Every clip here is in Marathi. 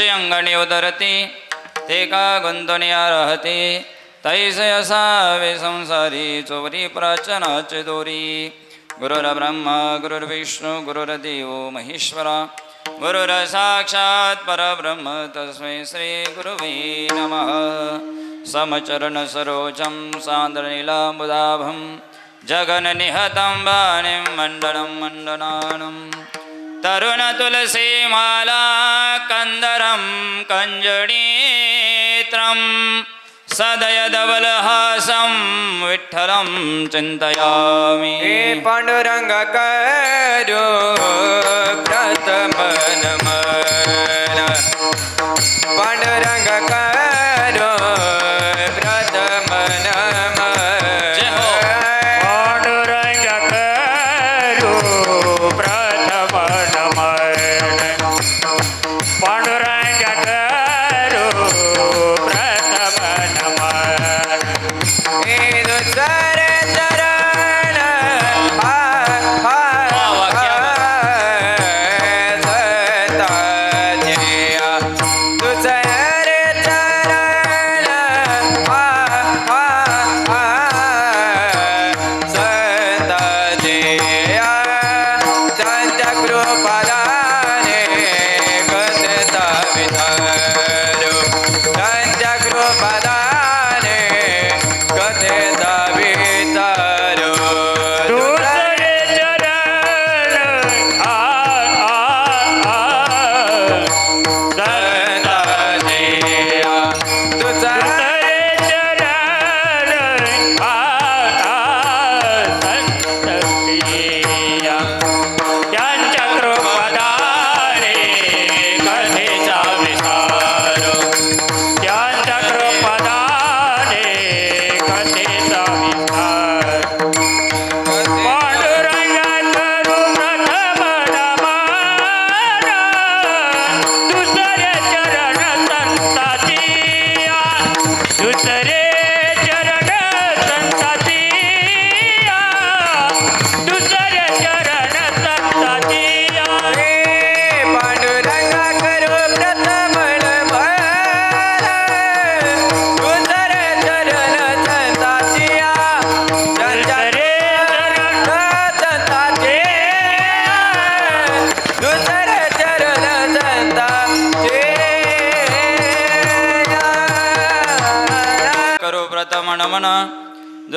पक्षी अंगणी उदरती ते का गुंतनिया राहते तैसे असावे संसारी चोरी प्राचनाचे दोरी गुरुर्ब्रह्मा गुरुर्विष्णू गुरुर्देव महेश्वरा। गुरुर साक्षात परब्रह्म तस्मै श्री गुरुवे नमः। समचरण सरोजं सान्द्रनीलाम्बुदाभं जगन्निहतं वाणिं मण्डलं मण्डनानं तरुणतुलसीमाला कन्दरं कञ्जणीत्रं सदयदवलहासं विठ्ठलं चिन्तयामि हे पांडुरंग करो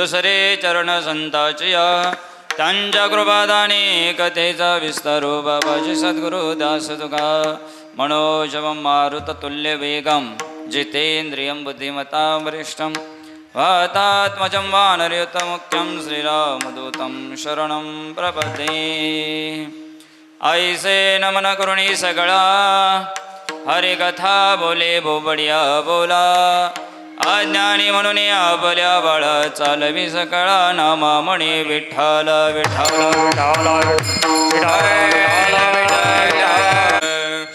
दुसरे चरण संताचिया। त्यांच्या कृपादाने कथेचा विस्तारो बाबाजी सद्गुरु दास तुका मनोजवं मारुततुल्य वेगं जितेन्द्रियं बुद्धिमतां वरिष्ठं वातात्मजं वानरयुतमुख्यं श्रीरामदूतं शरणं प्रपदे। ऐसे नमन करुणी सगळा। हरिकथा बोले बोबडिया बोला। अज्ञानी म्हणून आपल्या बाळा चालवी सकळा नामा म्हणे विठ्ठल विठ्ठल.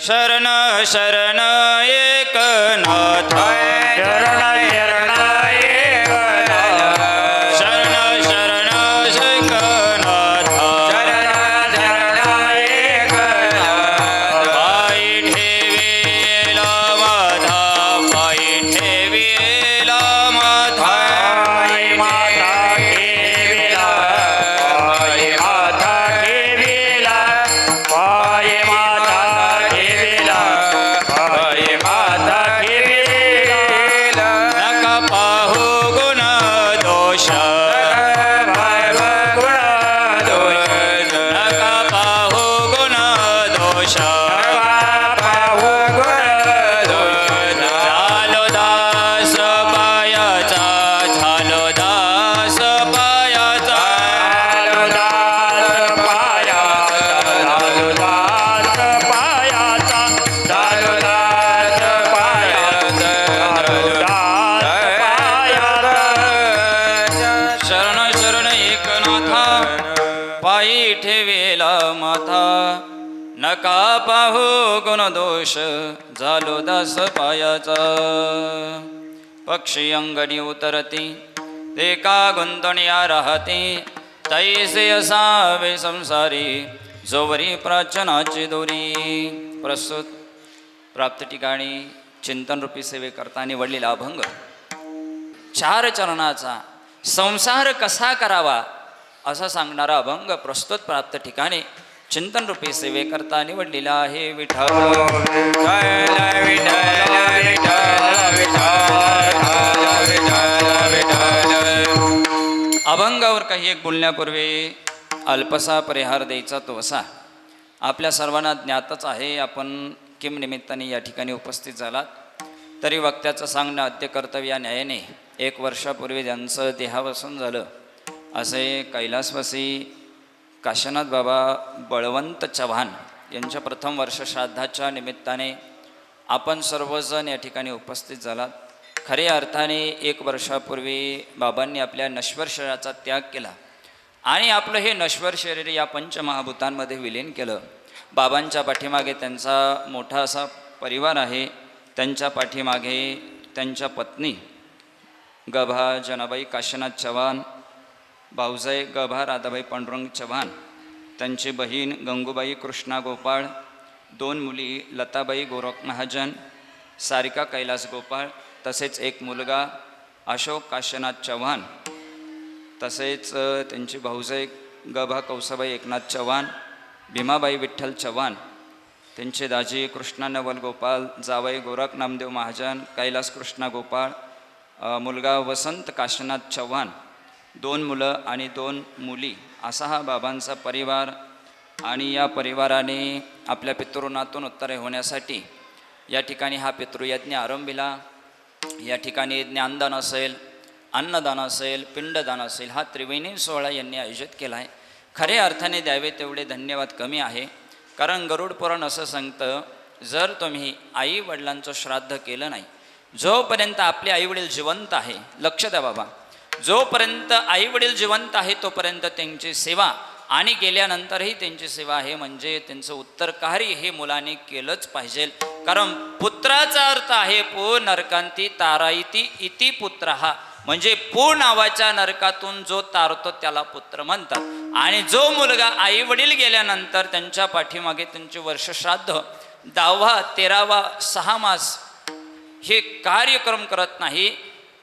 शरण शरण एक नाथ शरण शरण जायच पक्षी अंगणी उतरती ते का गुंतणिया राहती तैसे असावे संसारी जोवरी प्राचनाची दोरी। प्रस्तुत। प्राप्त ठिकाणी चिंतनरूपी सेवेकरता निवडलेला अभंग। चार चरणाचा संसार कसा करावा असा सांगणारा अभंग प्रस्तुत प्राप्त ठिकाणी चिंतनरूपी सेवेकरता निवडलेला आहे विठ्ठल. अभंगावर काही एक बोलण्यापूर्वी अल्पसा परिहार द्यायचा तो असा. आपल्या सर्वांना ज्ञातच आहे आपण किम निमित्ताने या ठिकाणी उपस्थित झालात. तरी वक्त्याचं सांगणं अद्य कर्तव्य या न्यायाने एक वर्षापूर्वी ज्यांचं देहावसन झालं असे कैलासवासी काशीनाथ बाबा बळवंत चव्हाण यांच्या प्रथम वर्ष श्राद्धाच्या निमित्ताने आपण सर्वजण या ठिकाणी उपस्थित झालात. खऱ्या अर्थाने एक वर्षापूर्वी बाबांनी आपल्या नश्वर शरीराचा त्याग केला आणि आपलं हे नश्वर शरीर या पंचमहाभूतांमध्ये विलीन केलं. बाबांच्या पाठीमागे त्यांचा मोठा असा परिवार आहे. त्यांच्या पाठीमागे त्यांच्या पत्नी गभा जनाबाई काशीनाथ चव्हाण भाऊजाई गभा राधाबाई पांडुरंग चव्हाण त्यांची बहीण गंगूबाई कृष्णा गोपाळ दोन मुली लताबाई गोरख महाजन सारिका कैलास गोपाळ तसेच एक मुलगा अशोक काशीनाथ चव्हाण तसेच त्यांची भाऊजाई गभा कौसाबाई एकनाथ चव्हाण भीमाबाई विठ्ठल चव्हाण त्यांचे दाजी कृष्णा नवल गोपाल जावई गोरख नामदेव महाजन कैलास कृष्णा गोपाळ मुलगा वसंत काशीनाथ चव्हाण दोन मुलं आणि दोन मुली असा हा बाबांचा परिवार. आणि या परिवाराने आपल्या पितृणातून उत्तरे होण्यासाठी या ठिकाणी हा पितृयज्ञ आरंभिला. या ठिकाणी ज्ञानदान असेल अन्नदान असेल पिंडदान असेल हा त्रिवेणी सोहळा यांनी आयोजित केला आहे खऱ्या अर्थाने द्यावे तेवढे धन्यवाद कमी आहे. कारण गरुड पुराण असं सांगतं जर तुम्ही आई वडिलांचं श्राद्ध केलं नाही जोपर्यंत आपले आईवडील जिवंत आहे लक्ष द्या बाबा. जोपर्यंत आईवडील जिवंत आहे तोपर्यंत त्यांची सेवा आणि गेल्यानंतरही त्यांची सेवा आहे. म्हणजे त्यांचं उत्तर कार्य हे मुलाने केलंच पाहिजे. कारण पुत्राचा अर्थ आहे पो नरकांती ताराईती इति पुत्र हा म्हणजे पो नावाच्या नरकातून जो तारतो त्याला पुत्र म्हणतात. आणि जो मुलगा आई वडील गेल्यानंतर त्यांच्या पाठीमागे त्यांचे वर्षश्राद्ध दहावा तेरावा सहा मास हे कार्यक्रम करत नाही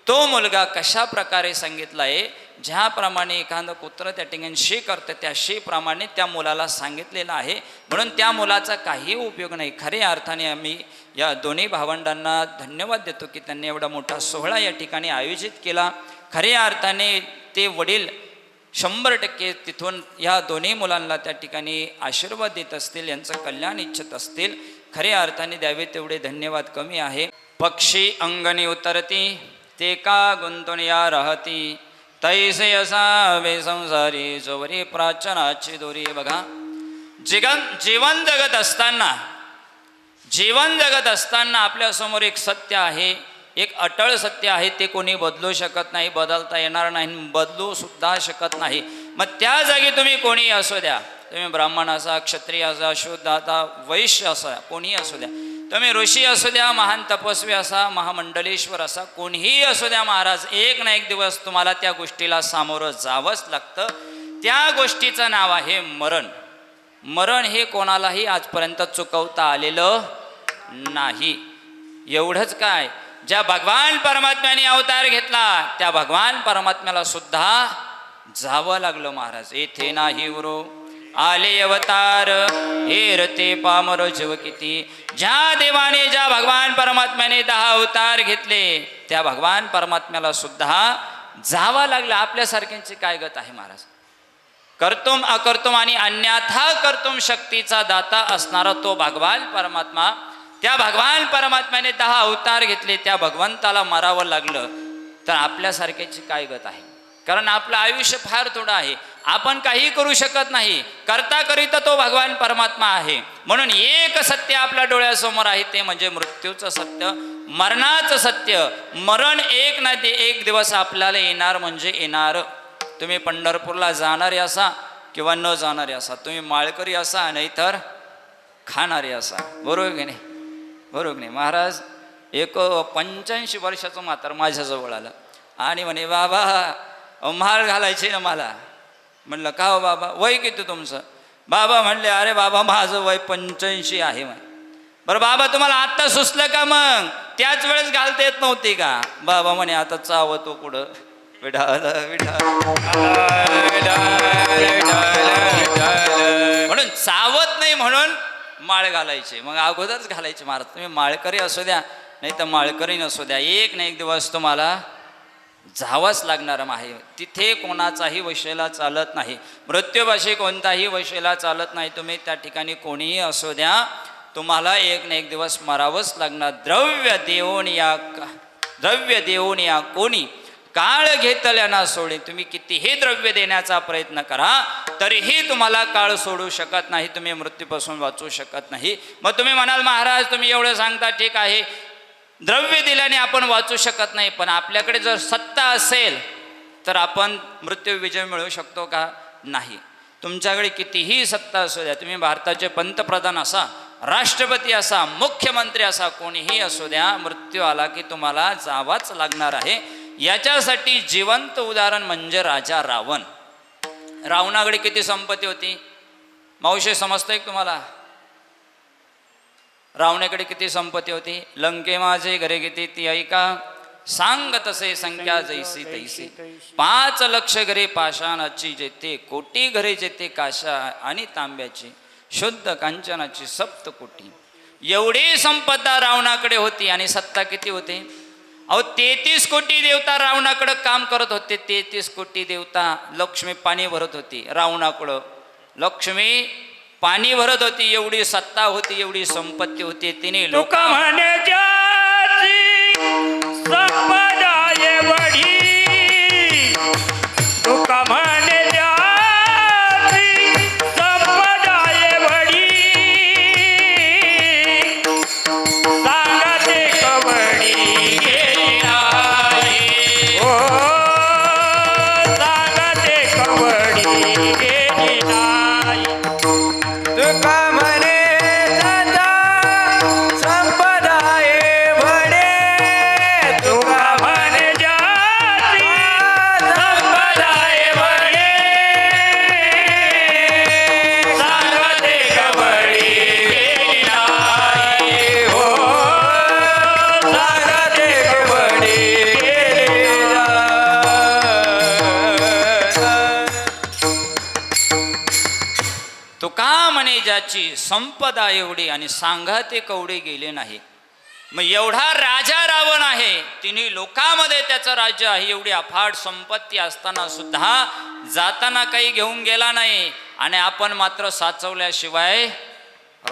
तो मुलगा कशा प्रकारे सांगितला आहे ज्याप्रमाणे एखादं कुत्र त्या ठिकाणी शी करतं त्या शीप्रमाणे त्या मुलाला सांगितलेलं आहे. म्हणून त्या मुलाचा काही उपयोग नाही. खऱ्या अर्थाने आम्ही या दोन्ही भावंडांना धन्यवाद देतो की त्यांनी एवढा मोठा सोहळा या ठिकाणी आयोजित केला. खऱ्या अर्थाने ते वडील शंभर टक्के तिथून या दोन्ही मुलांना त्या ठिकाणी आशीर्वाद देत असतील यांचं कल्याण इच्छित असतील. खऱ्या अर्थाने द्यावे तेवढे धन्यवाद कमी आहे. पक्षी अंगणी उतरती. ते का गुंतून या राहती। तैसे असावे संसारी जोवरी प्राचनाची दोरी बघा। जिगन जीवन जगत असताना जीवन जगत असताना आपल्यासमोर एक सत्य आहे। एक अटळ सत्य आहे ते कोणी बदलू शकत नाही बदलता येणार नाही बदलू सुद्धा शकत नाही। मग त्या जागी तुम्ही कोणी असू द्या। तुम्ही ब्राह्मण असा क्षत्रिय असा शुद्ध आता वैश्य असा कोणीही असू द्या। तुम्ही ऋषी असू द्या महान तपस्वी असा महामंडलेश्वर असा कोणीही असू द्या महाराज एक ना एक दिवस तुम्हाला त्या गोष्टीला सामोरं जावंच लागतं. त्या गोष्टीचं नाव आहे मरण. मरण हे कोणालाही आजपर्यंत चुकवता आलेलं नाही. एवढंच काय ज्या भगवान परमात्म्याने अवतार घेतला त्या भगवान परमात्म्याला सुद्धा जावं लागलं महाराज. येथे नाही उरो आले अवतार. हे रते पामर जीव किती ज्या देवाने ज्या भगवान परमात्म्याने दहा अवतार घेतले त्या भगवान परमात्म्याला सुद्धा जावं लागलं. आपल्यासारख्यांची काय गत आहे महाराज? कर्तुम अकर्तुम आणि अन्यथा कर्तुम शक्तीचा दाता असणारा तो भगवान परमात्मा त्या भगवान परमात्म्याने दहा अवतार घेतले त्या भगवंताला मारावं लागलं. तर आपल्यासारख्याची काय गत आहे? कारण आपलं आयुष्य फार थोडं आहे. आपण काही करू शकत नाही. करता करीता तो भगवान परमात्मा आहे. म्हणून एक सत्य आपल्या डोळ्यासमोर आहे ते म्हणजे मृत्यूचं सत्य. मरणाचं सत्य. मरण एक ना ते एक दिवस आपल्याला येणार म्हणजे येणार. तुम्ही पंढरपूरला जाणारे असा किंवा न जाणारे असा. तुम्ही माळकरी असा नाहीतर खाणारे असा. बरोबर की नाही? बरोबर नाही? महाराज एक पंच्याऐंशी वर्षाचं मात्र माझ्याजवळ आलं. आणि म्हणे बाबा माळ घालायची ना मला. म्हणलं का हो बाबा? वय किती तुमचं? बाबा म्हणले अरे बाबा माझं वय पंच्याऐंशी आहे मग बरं बाबा तुम्हाला आत्ता सुचलं का मग? त्याच वेळेस घालता येत नव्हती का? बाबा म्हणे आता चावतो कुठं? विढाल विढाल म्हणून चावत नाही म्हणून माळ घालायचे. मग अगोदरच घालायचे महाराज तुम्ही माळकरी असू द्या नाही तर माळकरी नसू द्या. एक ना एक दिवस तुम्हाला जावाच लागणार आहे. तिथे कोणाचाही वशेला चालत नाही. मृत्यूभाषी कोणताही वशेला चालत नाही. तुम्ही त्या ठिकाणी कोणीही असू द्या तुम्हाला एक ना एक दिवस मरावंच लागणार. द्रव्य देऊन या द्रव्य देऊन या कोणी काळ घेतल्याना सोडे तुम्ही कितीही द्रव्य देण्याचा प्रयत्न करा तरीही तुम्हाला काळ सोडू शकत नाही. तुम्ही मृत्यूपासून वाचू शकत नाही. मग तुम्ही म्हणाल महाराज तुम्ही एवढं सांगता ठीक आहे. द्रव्य दिल्याने आपण वाचू शकत नाही पण आपल्याकडे जर सत्ता असेल तर आपण मृत्यू विजय मिळवू शकतो का नाही? तुमच्याकडे कितीही सत्ता असू द्या तुम्ही भारताचे पंतप्रधान असा राष्ट्रपती असा मुख्यमंत्री असा कोणीही असू द्या मृत्यू आला की तुम्हाला जावाच लागणार आहे. याच्यासाठी जिवंत उदाहरण म्हणजे राजा रावण. रावणाकडे किती संपत्ती होती? मावशी समजतंय तुम्हाला? रावणाकडे किती संपत्ती होती? लंके माझे घरे किती ती ऐका. सांग तसे संख्या जैसी तैसी पाच लक्ष घरे पाषाणाची जेते कोटी घरे जेते काशा आणि तांब्याची शुद्ध कांचनाची सप्त कोटी. एवढी संपदा रावणाकडे होती आणि सत्ता किती होते? अहो तेहतीस कोटी देवता रावणाकडं काम करत होते. तेहतीस कोटी देवता लक्ष्मी पाणी भरत होती. रावणाकडं. लक्ष्मी पाणी भरत होती एवढी सत्ता होती एवढी संपत्ती होती तिने लोक म्हणे म्हणे संपदा एवढी आणि सांगा ते कवडे गेले नाही. मग एवढा राजा रावण आहे तिन्ही लोकांमध्ये त्याचं राज्य आहे एवढी अफाट संपत्ती असताना सुद्धा जाताना काही घेऊन गेला नाही. आणि आपण मात्र साचवल्याशिवाय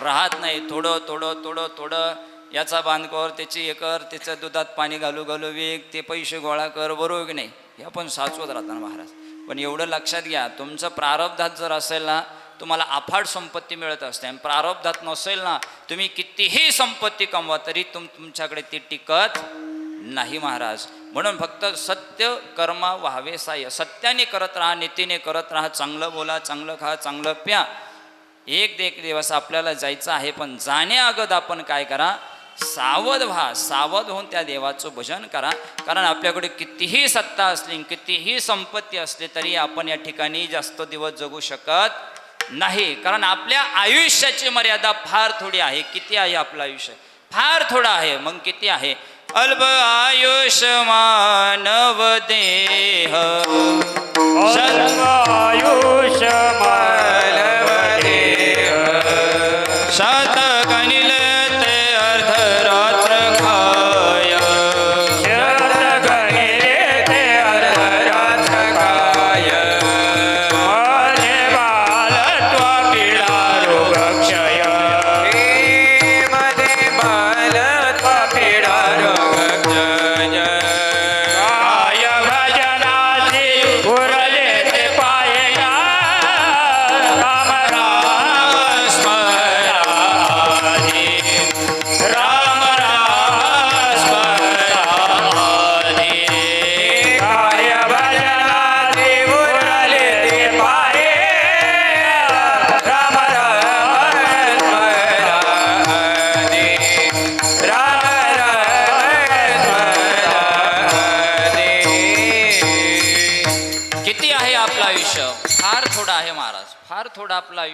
राहत नाही. थोडं थोडं थोडं थोडं याचा बांधकोर त्याची हे कर त्याच्या दुधात पाणी घालू घालू वेग ते पैसे गोळा कर बरोबर की नाही? हे आपण साचवत राहताना महाराज. पण एवढं लक्षात घ्या तुमचं प्रारब्धात जर असेल ना तुम्हाला अफाट संपत्ती मिळत असते आणि प्रारब्धात नसेल ना तुम्ही कितीही संपत्ती कमवा तरी तुम तुमच्याकडे ती टिकत नाही महाराज. म्हणून फक्त सत्य कर्म व्हावे साय सत्याने करत राहा नीतीने करत राहा चांगलं बोला चांगलं खा चांगलं प्या. एक एक दिवस आपल्याला जायचं आहे पण जाण्याअगोद आपण काय करा? सावध व्हा. सावध होऊन त्या देवाचं भजन करा. कारण आपल्याकडे कितीही सत्ता असली कितीही संपत्ती असली तरी आपण या ठिकाणी जास्त दिवस जगू शकत नाही कारण आपल्या आयुष्याची मर्यादा फार थोडी आहे. किती आहे आपलं आयुष्य? फार थोडं आहे. मग किती आहे? अल्प आयुष मानव देह शत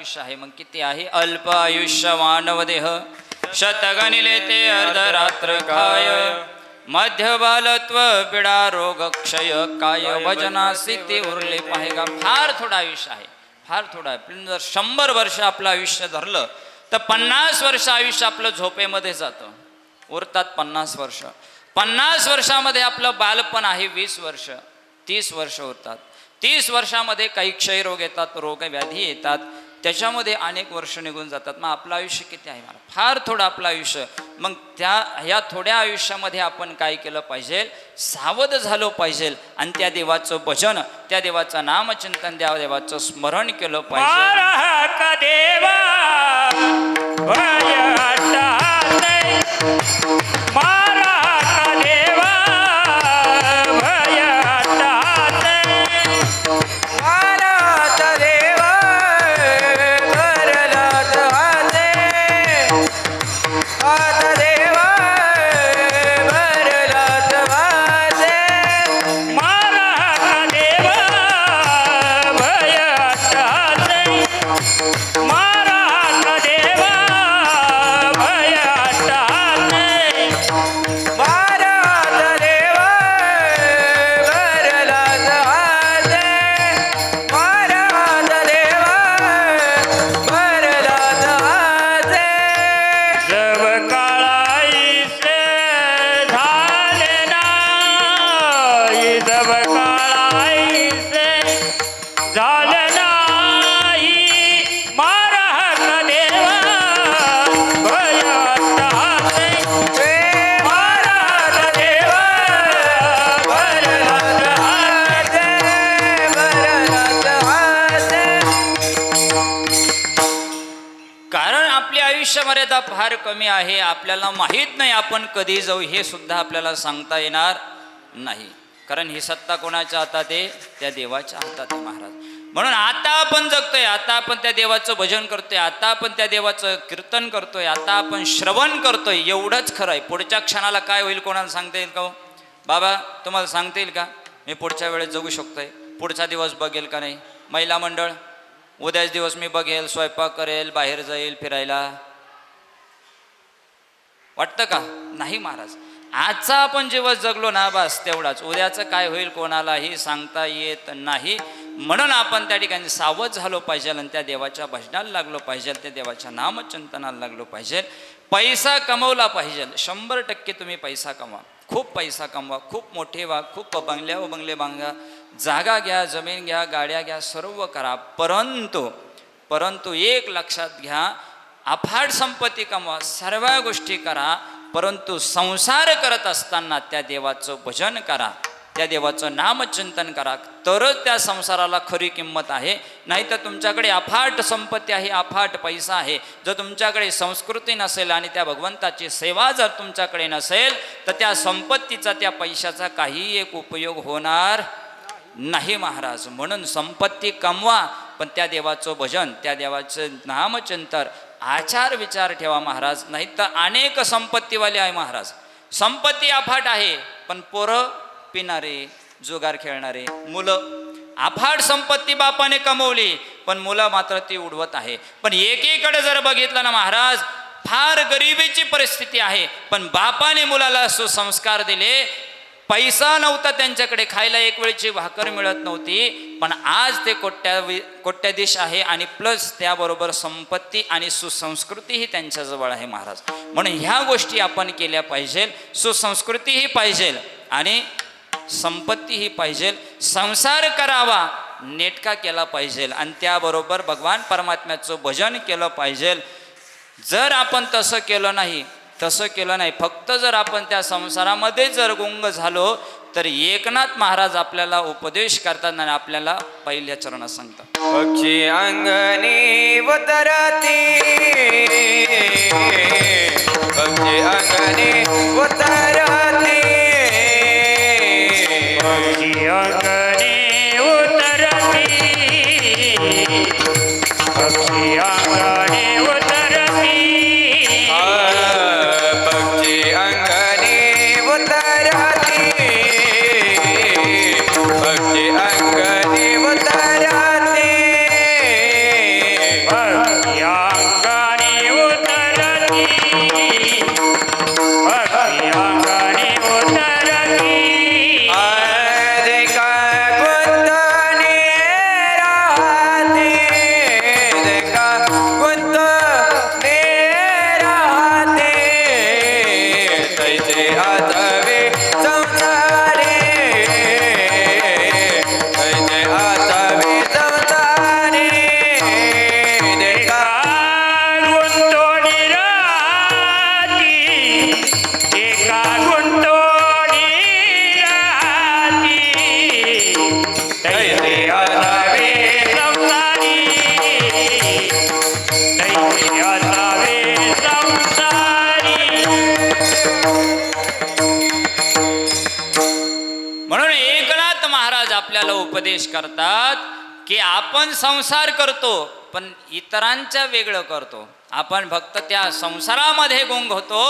आयुष्य आहे. मग किती आहे? अल्प आयुष्य मानव देह. शतगणिले ते अर्धरात्र काय? मध्य बालत्व पिडा रोग क्षय काय? वजनासी ते उरले पाहेगा. फार थोडं आयुष्य आहे. फार थोडं आहे. जर शंभर वर्ष आपलं आयुष्य धरलं तर पन्नास वर्ष आयुष्य आपलं झोपेमध्ये जातं. उरतात पन्नास वर्ष. पन्नास वर्षामध्ये आपलं बालपण आहे वीस वर्ष. तीस वर्ष होतात तीस वर्षामध्ये काही क्षयरोग येतात रोग व्याधी येतात. त्याच्यामध्ये अनेक वर्ष निघून जातात. मग आपलं आयुष्य किती आहे मला? फार थोडं आपलं आयुष्य. मग त्या ह्या थोड्या आयुष्यामध्ये आपण काय केलं पाहिजे? सावध झालो पाहिजे. आणि त्या देवाचं भजन त्या देवाचं नामचिंतन त्या देवाचं स्मरण केलं पाहिजे. आयुष्य फार कमी आहे आपल्याला माहीत नाही आपण कधी जाऊ हे सुद्धा आपल्याला सांगता येणार नाही. कारण ही सत्ता कोणाच्या हातात आहे? त्या देवाच्या हातात आहे महाराज. म्हणून आता आपण जगतोय आता आपण त्या देवाचं भजन करतोय आता आपण त्या देवाचं कीर्तन करतोय आता आपण श्रवण करतोय एवढंच खरं आहे. पुढच्या क्षणाला काय होईल कोणाला सांगता येईल का हो? बाबा तुम्हाला सांगता येईल का? मी पुढच्या वेळेस जगू शकतोय. पुढचा दिवस बघेल का नाही? महिला मंडळ उद्याच दिवस मी बघेल स्वयंपाक करेल बाहेर जाईल फिरायला. वाटतं का? नाही महाराज. आजचा आपण जेव्हा जगलो ना बस तेवढाच. उद्याचं काय होईल कोणालाही सांगता येत नाही. म्हणून आपण त्या ठिकाणी सावध झालो पाहिजे आणि त्या देवाच्या भजनाला लागलो पाहिजे त्या देवाच्या नामचिंतनाला लागलो पाहिजे. पैसा कमवला पाहिजे. शंभर टक्के तुम्ही पैसा कमवा. खूप पैसा कमवा. खूप मोठे व्हा. खूप बंगल्या व बंगले बांगा. जागा घ्या जमीन घ्या गाड्या घ्या सर्व करा. परंतु परंतु एक लक्षात घ्या अफाट संपत्ती कमवा सर्व गोष्टी करा परंतु संसार करत असताना त्या देवाचं भजन करा त्या देवाचं नामचिंतन करा. तरच त्या संसाराला खरी किंमत आहे. नाही तर तुमच्याकडे अफाट संपत्ती आहे अफाट पैसा आहे. जर तुमच्याकडे संस्कृती नसेल आणि त्या भगवंताची सेवा जर तुमच्याकडे नसेल तर त्या संपत्तीचा त्या पैशाचा काही एक उपयोग होणार नाही महाराज. म्हणून संपत्ती कमवा पण त्या देवाचं भजन त्या देवाचं नामचिंतन आचार विचार ठेवा महाराज नाही तर अनेक संपत्तीवाले आहे महाराज. संपत्ती अफाट आहे पण पोरं पिणारे जुगार खेळणारे मुलं. अफाट संपत्ती बापाने कमवली पण मुलं मात्र ती उडवत आहे. पण एकीकडे जर बघितलं ना महाराज फार गरिबीची परिस्थिती आहे पण बापाने मुलाला सुसंस्कार दिले. पैसा नव्हता त्यांच्याकडे खायला एक वेळची भाकर मिळत नव्हती. पण आज ते कोट्या कोट्याधीश आहे आणि प्लस त्याबरोबर संपत्ती आणि सुसंस्कृतीही त्यांच्याजवळ आहे महाराज. म्हणून ह्या गोष्टी आपण केल्या पाहिजे सुसंस्कृतीही पाहिजे आणि संपत्तीही पाहिजे. संसार करावा नेटका केला पाहिजे आणि त्याबरोबर भगवान परमात्म्याचं भजन केलं पाहिजे. जर आपण तसं केलं नाही तसं केलं नाही फक्त जर आपण त्या संसारामध्ये जर गुंग झालो तर एकनाथ महाराज आपल्याला उपदेश करतात आणि आपल्याला पहिल्या चरणात सांगतात. पक्षी अंगणी उतरती. पक्षी अंगणी उतरती. पक्षी अंगणे आपण संसार करतो पण इतरांच्या वेगळं करतो. आपण फक्त त्या संसारामध्ये गुंग होतो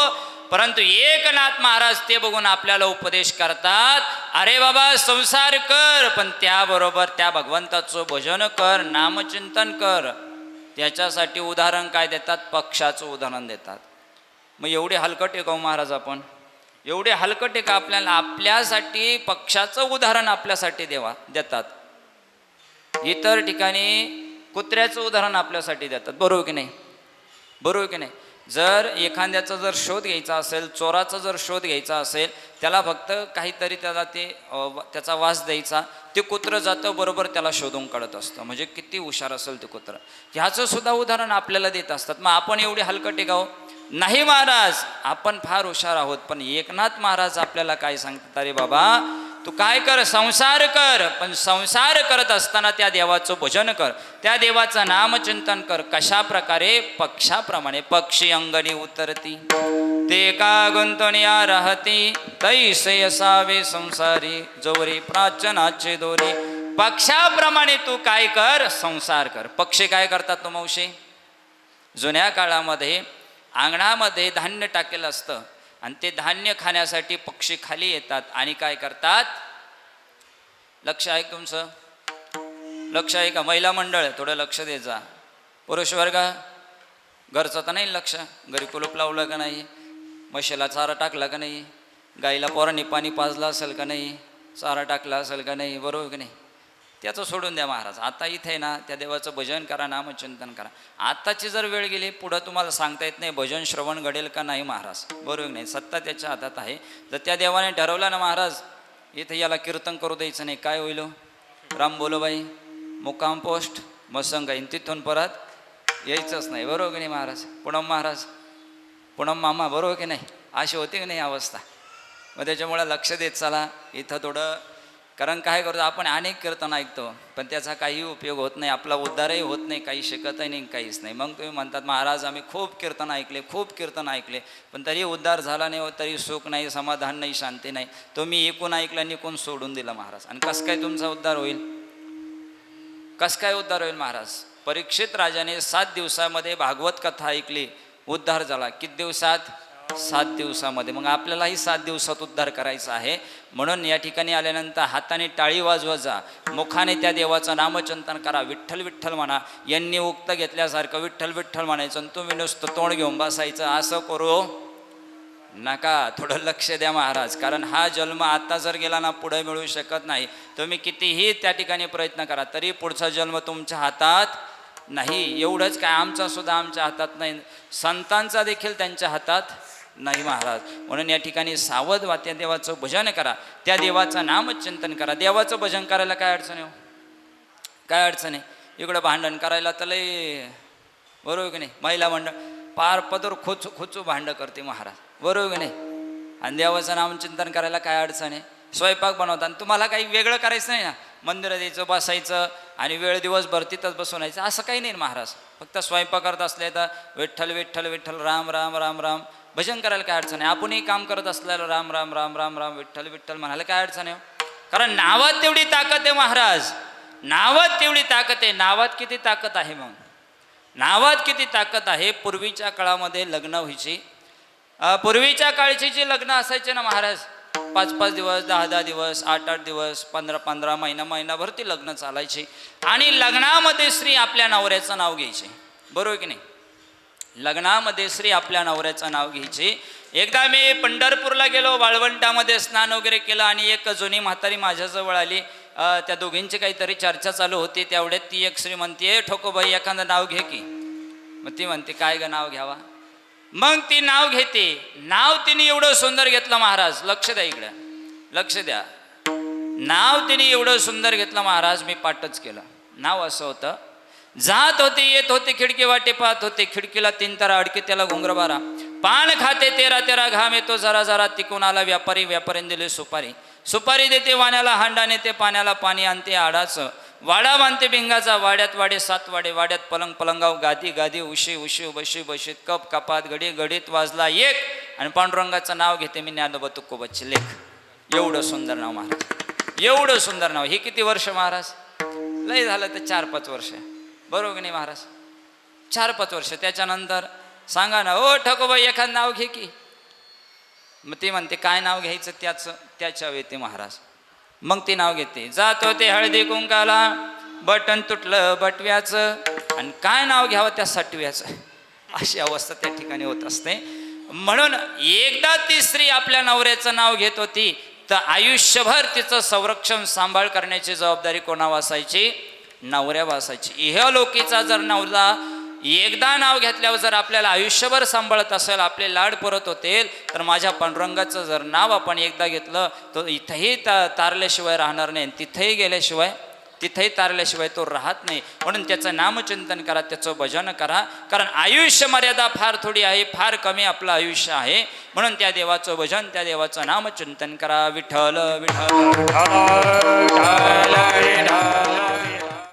परंतु एकनाथ महाराज ते बघून आपल्याला उपदेश करतात अरे बाबा संसार कर पण त्याबरोबर त्या भगवंताचं भजन कर नामचिंतन कर. त्याच्यासाठी उदाहरण काय देतात? पक्षाचं उदाहरण देतात. मग एवढे हलकटे का हो महाराज आपण? एवढे हलकटे का आपल्याला? आपल्यासाठी पक्षाचं उदाहरण आपल्यासाठी देवा देतात. इतर ठिकाणी कुत्र्याचं उदाहरण आपल्यासाठी देतात. बरोबर की नाही? बरोबर की नाही? जर एखाद्याचा जर शोध घ्यायचा असेल चोराचा जर शोध घ्यायचा असेल त्याला फक्त काहीतरी त्याला ते त्याचा वास द्यायचा ते कुत्रं जातं बरोबर त्याला शोधून काढत असतं. म्हणजे किती हुशार असेल ते कुत्रं. ह्याचं सुद्धा उदाहरण आपल्याला देत असतात. मग आपण एवढी हलकटे गाव नाही महाराज आपण फार हुशार आहोत पण एकनाथ महाराज आपल्याला काय सांगतात? अरे बाबा तू काय कर? संसार कर. पण संसार करत असताना त्या देवाचं भजन कर. त्या देवाचं नामचिंतन कर. कशा प्रकारे पक्षाप्रमाणे. पक्षी अंगणी उतरती. ते का गुंतनिया राहती तैसे असावे संसारी. जोरी प्राचनाचे दोरी. पक्षाप्रमाणे तू काय कर? संसार कर. पक्षी काय करतात तो मावशी? जुन्या काळामध्ये अंगणामध्ये धान्य टाकेलं असतं. आणि ते धान्य खाण्यासाठी पक्षी खाली येतात. आणि काय करतात? लक्ष आहे तुमचं? लक्ष आहे का? महिला मंडळ थोडं लक्ष दे जा. पुरुष वर्ग घरचं तर नाही लक्ष. घरी कुलूप लावलं का नाही? म्हशीला चारा टाकला का नाही? गाईला पोरांनी पाणी पाजलं असेल का नाही? चारा टाकला असेल का नाही? बरोबर की नाही? त्याचं सोडून द्या महाराज. आता इथे ना त्या देवाचं भजन करा नामचिंतन करा. आत्ताची जर वेळ गेली पुढं तुम्हाला सांगता येत नाही भजन श्रवण घडेल का नाही महाराज? बरोबर नाही सत्ता त्याच्या हातात आहे. जर त्या देवाने ठरवलं ना महाराज इथे याला कीर्तन करू द्यायचं नाही काय होईल हो? राम बोलोबाई मुक्काम पोस्ट मसंग तिथून परत यायचंच नाही बरोबर की नाही महाराज? पुणम महाराज पुणम मामा बरोबर की नाही? अशी होती की नाही अवस्था? मग त्याच्यामुळे लक्ष देत चला. इथं थोडं कारण काय करतो आपण अनेक कीर्तन ऐकतो पण त्याचा काही उपयोग होत नाही आपला उद्धारही होत नाही काही शिकतही नाही काहीच नाही. मग तुम्ही म्हणतात महाराज आम्ही खूप कीर्तन ऐकले खूप कीर्तन ऐकले पण तरी उद्धार झाला नाही हो तरी सुख नाही समाधान नाही शांती नाही. तुम्ही एकूण ऐकलं आणि कोण सोडून दिलं महाराज. आणि कसं काय तुमचा उद्धार होईल? कसं काय उद्धार होईल महाराज? परीक्षित राजाने सात दिवसामध्ये भागवत कथा ऐकली उद्धार झाला. किती दिवसात? सात दिवसामध्ये. मग आपल्यालाही सात दिवसात उद्धार करायचा आहे. म्हणून या ठिकाणी आल्यानंतर हाताने टाळी वाजवत जा. मुखाने त्या देवाचं नामचिंतन करा. विठ्ठल विठ्ठल म्हणा. यांनी उक्त घेतल्यासारखं विठ्ठल विठ्ठल म्हणायचं आणि तुम्ही नुसतं तोंड घेऊन बसायचं. असं करू नका. थोडं लक्ष द्या महाराज. कारण हा जन्म आता जर गेला ना पुढे मिळू शकत नाही. तुम्ही कितीही त्या ठिकाणी प्रयत्न करा. तरी पुढचा जन्म तुमच्या हातात नाही. एवढंच काय. आमचा सुद्धा आमच्या हातात नाही. संतांचा देखील त्यांच्या हातात नाही महाराज. म्हणून या ठिकाणी सावध वा त्या देवाचं भजन करा. त्या देवाचं नामचिंतन करा. देवाचं भजन करायला काय अडचण आहे हो? काय अडचण आहे? इकडं भांडण करायला तर लय बरोबर की नाही? महिला मंडळ पार पदर खोचू खोचू भांडं करते महाराज. बरोबर की नाही? आणि देवाचं नामचिंतन करायला काय अडचण आहे? स्वयंपाक बनवता आणि तुम्हाला काही वेगळं करायचं नाही ना? मंदिरात यायचं बसायचं आणि वेळ दिवसभर तिथंच बसून यायचं असं काही नाही महाराज. फक्त स्वयंपाक करत असले तर विठ्ठल विठ्ठल विठ्ठल राम राम राम राम. भजन करायला काय अडचण आहे आपणही काम करत असलेलं राम राम राम राम राम विठ्ठल विठ्ठल म्हणायला काय अडचण आहे हो? कारण नावात तेवढी ताकद आहे महाराज. नावात तेवढी ताकद आहे. नावात किती ताकद आहे मग? नावात किती ताकद आहे? पूर्वीच्या काळामध्ये लग्न व्हायची. पूर्वीच्या काळची जी लग्न असायचे ना महाराज पाच पाच दिवस दहा दहा दिवस आठ आठ दिवस पंधरा पंधरा महिना महिनाभर ती लग्न चालायची. आणि लग्नामध्ये स्त्री आपल्या नवऱ्याचं नाव घ्यायची. बरोबर की नाही? लग्नामध्ये स्त्री आपल्या नवऱ्याचं नाव घ्यायची. एकदा मी पंढरपूरला गेलो वाळवंटामध्ये स्नान वगैरे केलं आणि एक जुनी म्हातारी माझ्याजवळ आली. त्या दोघींची काहीतरी चर्चा चालू होती तेवढ्यात ती एक स्त्री म्हणते ठोकोबाई एखादं नाव घे की. मग ती म्हणते काय ग नाव घ्यावा. मग ती नाव घेते. नाव तिने एवढं सुंदर घेतलं महाराज लक्ष द्या इकडं. लक्ष द्या. नाव तिने एवढं सुंदर घेतलं महाराज मी पाठच केलं. नाव असं होतं जात होते येत होते खिडकी वाटे पाहत होते. खिडकीला तीन तारा अडकी त्याला घुंगर बारा. पान खाते तेरा तेरा घाम येतो जरा जरा तिकून आला व्यापारी व्यापाऱ्याने दिले सुपारी. सुपारी देते वाण्याला हांडा नेते पाण्याला पाणी आणते आडाचं. वाडा बांधते भिंगाचा. वाड्यात वाडे सात वाडे. वाड्यात पलंग पलंगाव गादी गादी उशी उशी बशी बशीत कप कपात घडी घडीत वाजला एक. आणि पांडुरंगाचं नाव घेते मी ज्ञानोबा तुकोबाचे लेख. एवढं सुंदर नाव महाराज. एवढं सुंदर नाव. हे किती वर्ष महाराज? लय झालं तर चार पाच वर्ष. बरोबर हो की नाही महाराज? चार पाच वर्ष. त्याच्यानंतर सांगा ना ओ ठकोबाई एखादं नाव घे की. मग ते म्हणते काय नाव घ्यायचं त्याचं? त्याच्या येते महाराज. मग ते नाव घेते. जातो ते हळदी कुंकाला बटन तुटलं बटव्याचं आणि काय नाव घ्यावं त्या सटव्याचं? अशी अवस्था त्या ठिकाणी होत असते. म्हणून एकदा ती स्त्री आपल्या नवऱ्याचं नाव घेत होती तर आयुष्यभर तिचं संरक्षण सांभाळ करण्याची जबाबदारी कोणावर असायची? नवऱ्यावासाची इहलोकीचा जर नवरा एकदा नाव घेतल्यावर जर आपल्याला आयुष्यभर सांभाळत असेल आपले लाड परत होतील तर माझ्या पांडुरंगाचं जर नाव आपण एकदा घेतलं तर इथंही ता तारल्याशिवाय राहणार नाही आणि तिथंही गेल्याशिवाय तिथंही तारल्याशिवाय तो राहत नाही. म्हणून त्याचं नामचिंतन करा त्याचं भजन करा. कारण आयुष्य मर्यादा फार थोडी आहे फार कमी आपलं आयुष्य आहे. म्हणून त्या देवाचं भजन त्या देवाचं नामचिंतन करा. विठ्ठल विठ्ठल विठ्ठल.